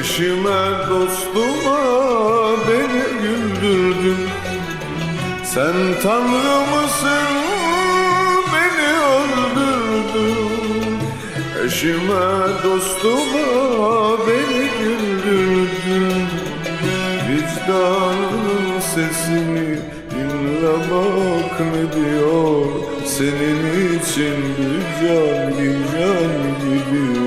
Eşime dostuma beni güldürdün. Sen Tanrı mısın beni öldürdün. Eşime dostuma beni güldürdün. Vicdanın sesini dinle bak diyor? Senin için bir can bir can gidiyor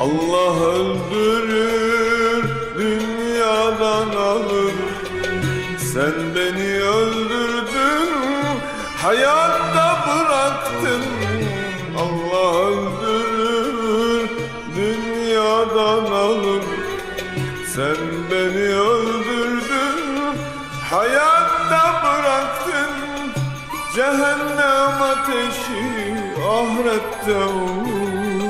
Allah öldürür, dünyadan alır. Sen beni öldürdün, hayatta bıraktın. Allah öldürür, dünyadan alır. Sen beni öldürdün, hayatta bıraktın. Cehennem ateşi ahirette olur.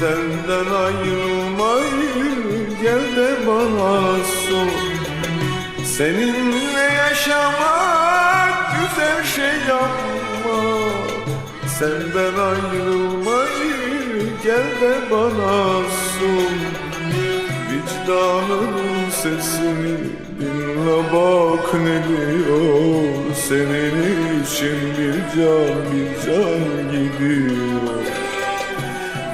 Senden ayrılmayı gel de bana sor. Seninle yaşamak güzel şey ama Senden ayrılmayı gel de bana sor. Vicdanın sesini dinle bak ne diyor. Senin için bir can bir can gidiyor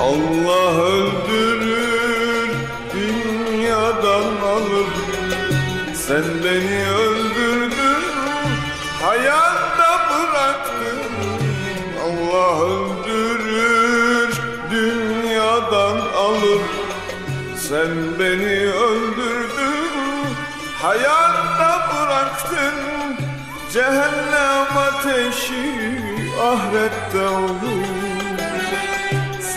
Allah öldürür, dünyadan alır. Sen beni öldürdün, hayatta bıraktın. Allah öldürür, dünyadan alır. Sen beni öldürdün, hayatta bıraktın. Cehennem ateşi ahirette olur.